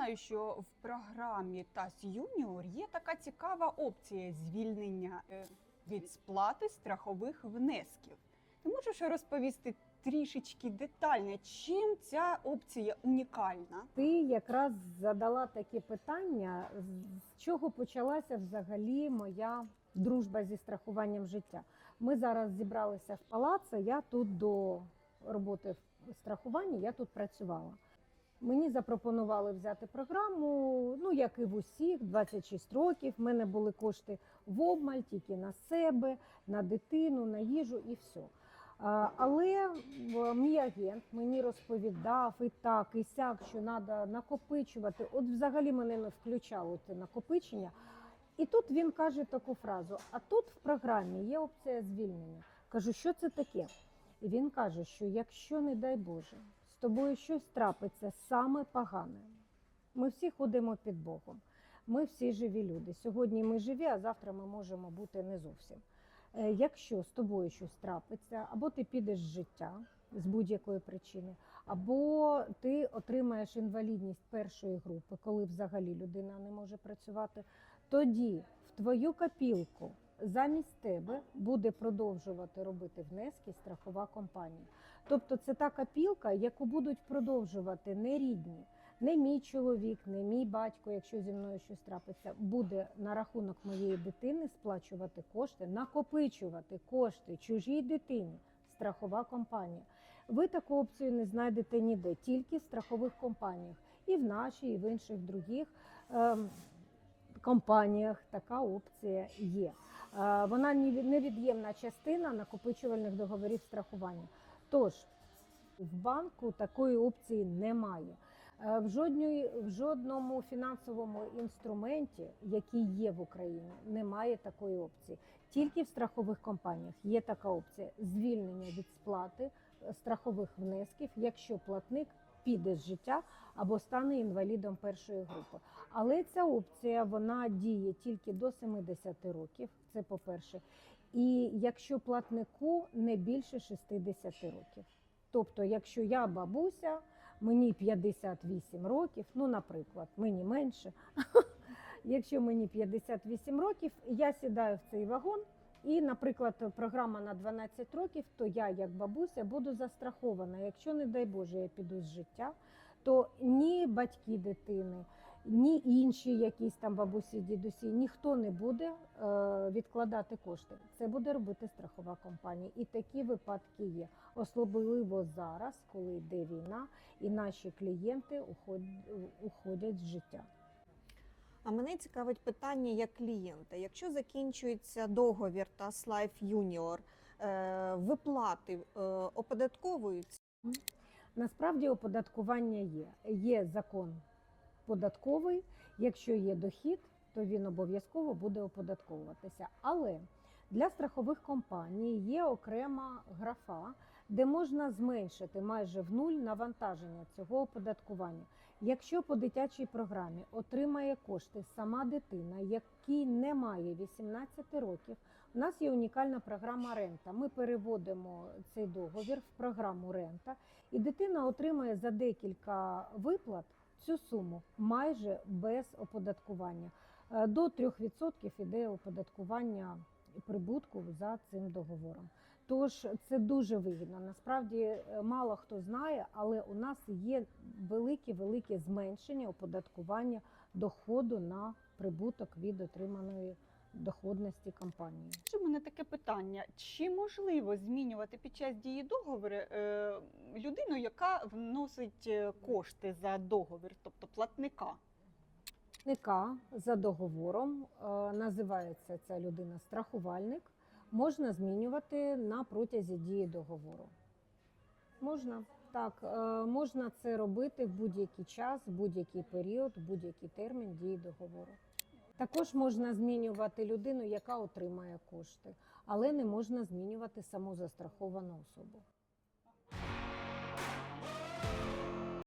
знаю, що в програмі ТАС Юніор є така цікава опція звільнення е, від сплати страхових внесків. Ти можеш розповісти трішечки детальніше, чим ця опція унікальна? Ти якраз задала таке питання, з чого почалася взагалі моя дружба зі страхуванням життя. Ми зараз зібралися в палаце. Я тут до роботи в страхуванні, я тут працювала. Мені запропонували взяти програму, ну як і в усіх, 26 років. В мене були кошти в обмаль, тільки на себе, на дитину, на їжу і все. Але мій агент мені розповідав і так, і сяк, що треба накопичувати. От взагалі мене не включало це накопичення. І тут він каже таку фразу: а тут в програмі є опція звільнення. Кажу, що це таке? І він каже, що якщо, не дай Боже, тобою щось трапиться саме погане, ми всі ходимо під Богом. Ми всі живі люди. Сьогодні ми живі, а завтра ми можемо бути не зовсім. Е, Якщо з тобою щось трапиться, або ти підеш з життя з будь-якої причини, або ти отримаєш інвалідність першої групи, коли взагалі людина не може працювати, тоді в твою копілку замість тебе буде продовжувати робити внески страхова компанія. Тобто це та копілка, яку будуть продовжувати не рідні, не мій чоловік, не мій батько, якщо зі мною щось трапиться, буде на рахунок моєї дитини сплачувати кошти, накопичувати кошти чужій дитині. Страхова компанія. Ви таку опцію не знайдете ніде, тільки в страхових компаніях. І в нашій, і в інших других ем, компаніях така опція є. Е, Вона невід'ємна частина накопичувальних договорів страхування. Тож в банку такої опції немає. Е, В, жодній, в жодному фінансовому інструменті, який є в Україні, немає такої опції. Тільки в страхових компаніях є така опція звільнення від сплати е, страхових внесків, якщо платник піде з життя або стане інвалідом першої групи. Але ця опція вона діє тільки до 70 років. Це по-перше. І якщо платнику не більше 60 років. Тобто, якщо я бабуся, мені 58 років, ну, наприклад, мені менше. Якщо мені 58 років, я сідаю в цей вагон, і, наприклад, програма на 12 років, то я, як бабуся, буду застрахована. Якщо, не дай Боже, я піду з життя, то ні батьки дитини, ні інші якісь там бабусі, дідусі, ніхто не буде е, відкладати кошти. Це буде робити страхова компанія. І такі випадки є. Особливо зараз, коли йде війна, і наші клієнти уходять з життя. А мене цікавить питання як клієнта. Якщо закінчується договір TAS Life Junior, е, виплати е, оподатковуються? Насправді оподаткування є. Є закон податковий. Якщо є дохід, то він обов'язково буде оподатковуватися. Але для страхових компаній є окрема графа, де можна зменшити майже в нуль навантаження цього оподаткування. Якщо по дитячій програмі отримає кошти сама дитина, якій немає 18 років, у нас є унікальна програма рента. Ми переводимо цей договір в програму рента, і дитина отримає за декілька виплат цю суму майже без оподаткування. Е, До 3% іде оподаткування прибутку за цим договором. Тож це дуже вигідно. Насправді е, мало хто знає, але у нас є велике велике зменшення оподаткування доходу на прибуток від отриманої доходності компанії. В мене таке питання: чи можливо змінювати під час дії договору е, людину, яка вносить е, кошти за договір, тобто платника? Платника за договором називається ця людина страхувальник. Можна змінювати на протязі дії договору. Можна так, е, можна це робити в будь-який час, в будь-який період, в будь-який термін дії договору. Також можна змінювати людину, яка отримає кошти, але не можна змінювати саму застраховану особу.